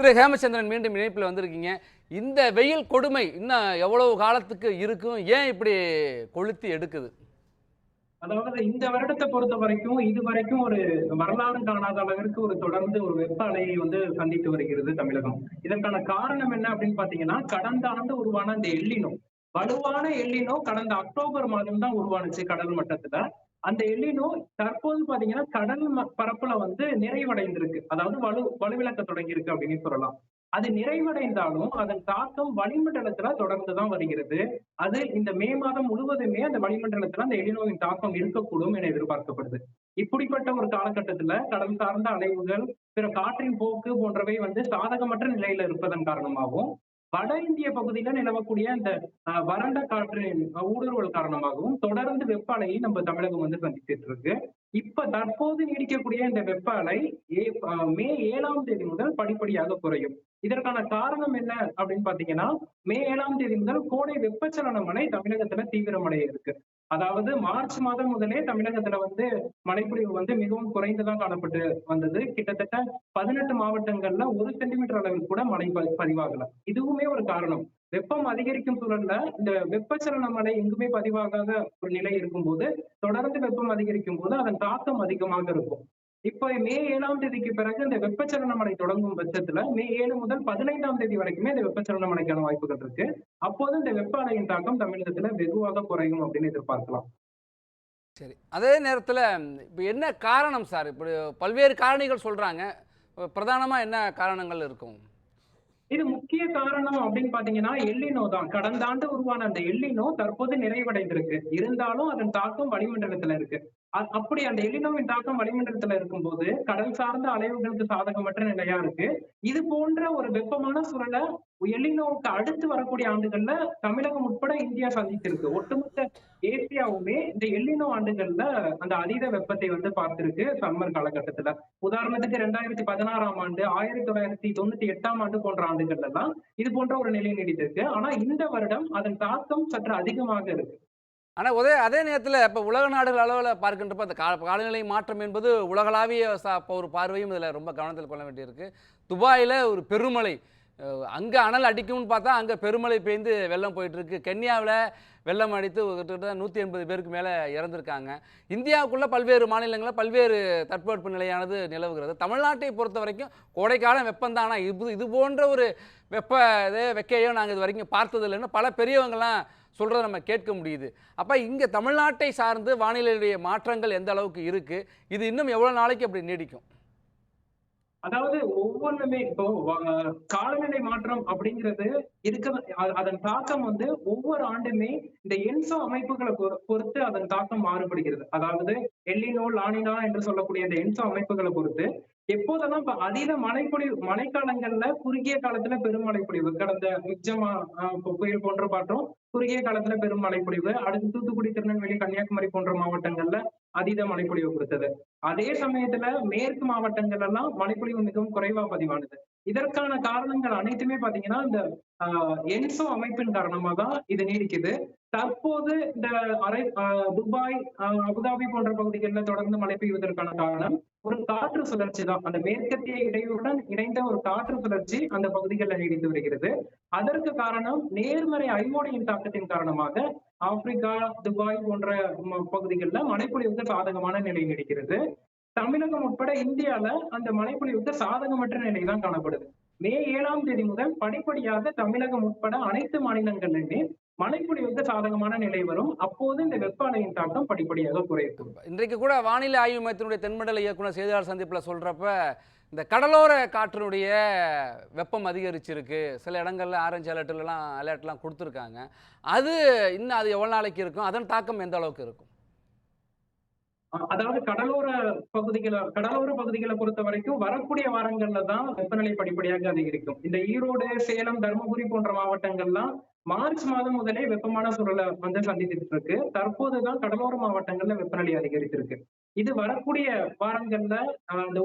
திரு ஹேமச்சந்திரன் மீண்டும் இணைப்பில் வந்திருக்கீங்க. இந்த வெயில் கொடுமை இன்னும் எவ்வளவு காலத்துக்கு இருக்கும்? ஏன் இப்படி கொளுத்தி எடுக்குது? அதாவது இந்த வருடத்தை பொறுத்த வரைக்கும் இது வரைக்கும் ஒரு வரலாறு காணாத அளவிற்கு ஒரு தொடர்ந்து ஒரு வெப்ப அலையை வந்து சந்தித்து வருகிறது தமிழகம். இதற்கான காரணம் என்ன அப்படின்னு பாத்தீங்கன்னா கடந்த ஆண்டு உருவான அந்த எல்லினோ வலுவான எல்லினோ கடந்த அக்டோபர் மாதம் தான் உருவானுச்சு கடல் மட்டத்துல. அந்த எல்லினோ தற்போது பாத்தீங்கன்னா கடல் ம- பரப்புல வந்து நிறைவடைந்திருக்கு. அதாவது வலு வலுவிழக்க தொடங்கி இருக்கு அப்படின்னு சொல்லலாம். அது நிறைவடைந்தாலும் அதன் தாக்கம் வளிமண்டலத்துல தொடர்ந்து தான் வருகிறது. அது இந்த மே மாதம் முழுவதுமே அந்த வளிமண்டலத்துல அந்த எலினோவின் தாக்கம் இருக்கக்கூடும் என எதிர்பார்க்கப்படுது. இப்படிப்பட்ட ஒரு காலகட்டத்துல கடல் சார்ந்த அலைவுகள் பிற காற்றின் போக்கு போன்றவை வந்து சாதகமற்ற நிலையில இருப்பதன் காரணமாகவும் வட இந்திய பகுதியில நிலவக்கூடிய அந்த வறண்ட காற்றின் ஊடுருவல் காரணமாகவும் தொடர்ந்து வெப்ப அலையை நம்ம தமிழகம் வந்து சந்தித்துட்டு இருக்கு. இப்ப தற்போது நீடிக்கக்கூடிய இந்த வெப்ப அலை ஏ- மே ஏழாம் தேதி முதல் படிப்படியாக குறையும். இதற்கான காரணம் என்ன அப்படின்னு பாத்தீங்கன்னா மே ஏழாம் தேதி முதல் கோடை வெப்பச்சலன மழை தமிழகத்துல தீவிரமடைய இருக்கு அதாவது மார்ச் மாதம் முதலே தமிழகத்துல வந்து மழைப்பொழிவு வந்து மிகவும் குறைந்துதான் காணப்பட்டு வந்தது. கிட்டத்தட்ட பதினெட்டு மாவட்டங்கள்ல ஒரு சென்டிமீட்டர் அளவில் கூட மழை பதிவாகல. இதுவுமே ஒரு காரணம். வெப்பம் அதிகரிக்கும் சூழல்ல இந்த வெப்பச்சலன மழை எங்குமே பதிவாகாத ஒரு நிலை இருக்கும்போது தொடர்ந்து வெப்பம் அதிகரிக்கும் போது அதன் தாக்கம் அதிகமாக இருக்கும். இப்ப மே ஏழாம் தேதிக்கு பிறகு இந்த வெப்பச்சலன மழை தொடங்கும் பட்சத்துல மே ஏழு முதல் பதினைந்தாம் தேதி வரைக்குமே இந்த வெப்பச்சலன மழைக்கான வாய்ப்புகள் இருக்கு. அப்போது இந்த வெப்ப அலையின் தாக்கம் தமிழகத்துல வெகுவாக குறையும் அப்படின்னு எதிர்பார்க்கலாம். சரி. அதே நேரத்தில் இப்போ என்ன காரணம் சார்? இப்படி பல்வேறு காரணிகள் சொல்கிறாங்க பிரதானமாக என்ன காரணங்கள் இருக்கும்? இது முக்கிய காரணம் அப்படின்னு பாத்தீங்கன்னா எல்லினோ தான். கடந்த ஆண்டு உருவான அந்த எல்லினோ தற்போது நிறைவடைந்திருக்கு. இருந்தாலும் அதன் தாக்கம் வளிமண்டலத்துல இருக்கு. அப்படி அந்த எல்லினோவின் தாக்கம் வளிமண்டலத்துல இருக்கும்போது கடல் சார்ந்த அலைவுகளுக்கு சாதகமற்ற நிலையா இருக்கு. இது போன்ற ஒரு வெப்பமான சூழலை எலினோவுக்கு அடுத்து வரக்கூடிய ஆண்டுகள்ல தமிழகம் உட்பட இந்தியா சந்தித்திருக்கு ஒட்டுமொத்த ஏசியாவுமே இந்த எல்லினோ ஆண்டுகள்ல அந்த அதீத வெப்பத்தை வந்து பார்த்திருக்கு சம்மர் காலகட்டத்துல. உதாரணத்துக்கு ரெண்டாயிரத்தி பதினாறாம் ஆண்டு ஆயிரத்தி தொள்ளாயிரத்தி தொண்ணூத்தி எட்டாம் ஆண்டு போன்ற ஆண்டுகள்ல தான் இது போன்ற ஒரு நிலை நீடித்திருக்கு. ஆனா இந்த வருடம் அதன் தாக்கம் சற்று அதிகமாக இருக்கு. ஆனால் அதே அதே நேரத்தில் இப்போ உலக நாடுகள் அளவில் பார்க்கின்றப்ப அந்த கா காலநிலை மாற்றம் என்பது உலகளாவிய சா ஒரு பார்வையும் இதில் ரொம்ப கவனத்தில் கொள்ள வேண்டியிருக்கு. துபாயில் ஒரு பெருமழை அங்கே அனல் அடிக்கும்னு பார்த்தா அங்கே பெருமழை பெய்ந்து வெள்ளம் போயிட்டுருக்கு. கென்யாவில் வெள்ளம் அடித்து கிட்டத்தட்ட நூற்றி எண்பது பேருக்கு மேலே இறந்துருக்காங்க. இந்தியாவுக்குள்ளே பல்வேறு மாநிலங்களில் பல்வேறு தட்பவெட்ப நிலையானது நிலவுகிறது. தமிழ்நாட்டை பொறுத்த வரைக்கும் கோடைக்காலம் வெப்பம்தான்? ஆனால் இது இது போன்ற ஒரு வெப்ப இதே வெக்கையோ நாங்கள் இது வரைக்கும் பார்த்ததில்லைன்னு பல பெரியவங்களாம் சொல்கிறத நம்ம கேட்க முடியுது. அப்போ இங்கே தமிழ்நாட்டை சார்ந்து வானிலையுடைய மாற்றங்கள் எந்த அளவுக்கு இருக்குது இது இன்னும் எவ்வளோ நாளைக்கு அப்படி நீடிக்கும்? அதாவது ஒவ்வொன்றுமே இப்போ காலநிலை மாற்றம் அப்படிங்கிறது இருக்க அதன் தாக்கம் வந்து ஒவ்வொரு ஆண்டுமே இந்த என்சோ அமைப்புகளை பொறுத்து அதன் தாக்கம் மாறுபடுகிறது. அதாவது எல்லினோ லானினா என்று சொல்லக்கூடிய இந்த என்சோ அமைப்புகளை பொறுத்து எப்போதெல்லாம் இப்ப அதீத மழைப்பொழிவு மழைக்காலங்கள்ல குறுகிய காலத்துல பெருமழை பொழிவு கடந்த மிச்சமா புயல் போன்ற பாட்டோம் குறுகிய காலத்துல பெரும் மழைப்பொழிவு. அடுத்து தூத்துக்குடி திருநெல்வேலி கன்னியாகுமரி போன்ற மாவட்டங்கள்ல அதீத மழைப்பொழிவு கொடுத்தது. அதே சமயத்துல மேற்கு மாவட்டங்கள் எல்லாம் மழைப்பொழிவு மிகவும் குறைவா பதிவானது. இதற்கான காரணங்கள் அனைத்துமே பாத்தீங்கன்னா இந்த ஆஹ், என்சோ அமைப்பின் காரணமா தான் இது நீடிக்குது. தற்போது இந்த அரை ஆஹ், துபாய் ஆஹ், அபுதாபி போன்ற பகுதிகளில் தொடர்ந்து மழை பெய்வதற்கான காரணம் ஒரு காற்று சுழற்சி தான். அந்த மேற்கத்திய இடையுடன் இணைந்த ஒரு காற்று சுழற்சி அந்த பகுதிகளில் நீடித்து வருகிறது. அதற்கு காரணம் நேர்மறை ஐமோடையின் தாக்கத்தின் காரணமாக ஆப்பிரிக்கா துபாய் போன்ற பகுதிகளில் மழைப்பொழிவுக்கு சாதகமான நிலை நீடிக்கிறது. தமிழகம் உட்பட இந்தியால அந்த மழைப்பொழிவுக்கு சாதகமற்ற நிலை தான் காணப்படுது. மே ஏழாம் தேதி முதல் படிப்படியாக தமிழகம் உட்பட அனைத்து மாநிலங்களிலுமே மழைப்பொழிவுக்கு சாதகமான நிலை வரும். அப்போது இந்த வெப்ப அலையின் தாக்கம் படிப்படியாக குறையும். இன்றைக்கு கூட வானிலை ஆய்வு மையத்தினுடைய தென்மண்டல இயக்குனர் செய்தியாளர் சந்திப்பில் சொல்றப்ப இந்த கடலோர காற்றினுடைய வெப்பம் அதிகரிச்சிருக்கு. சில இடங்கள்ல ஆரஞ்சு அலர்ட்லாம் அலர்ட்லாம் கொடுத்துருக்காங்க. அது இன்னும் அது எவ்வளோ நாளைக்கு இருக்கும்? அதன் தாக்கம் எந்த அளவுக்கு இருக்கும்? அதாவது கடலோர பகுதிகளை கடலோர பகுதிகளை பொறுத்த வரைக்கும் வரக்கூடிய வாரங்கள்ல தான் வெப்பநிலை படிப்படியாக அதிகரிக்கும். இந்த ஈரோடு சேலம் தருமபுரி போன்ற மாவட்டங்கள்லாம் மார்ச் மாதம் முதலே வெப்பமான சூழலை வந்து சந்தித்துட்டு இருக்கு தற்போதுதான் கடலோர மாவட்டங்கள்ல வெப்பநிலை அதிகரித்திருக்கு. இது வரக்கூடிய வாரங்கள்ல அந்த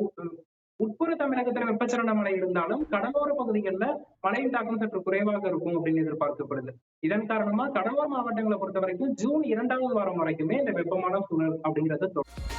உட்புற தமிழகத்துல வெப்பச்சலன மழை இருந்தாலும் கடலோர பகுதிகளில் மழையின் தாக்கம் சற்று குறைவாக இருக்கும் அப்படின்னு எதிர்பார்க்கப்படுது. இதன் காரணமா கடலோர மாவட்டங்களை பொறுத்த வரைக்கும் ஜூன் இரண்டாவது வாரம் வரைக்குமே இந்த வெப்பமான சூழல் அப்படிங்கிறது தொடரும்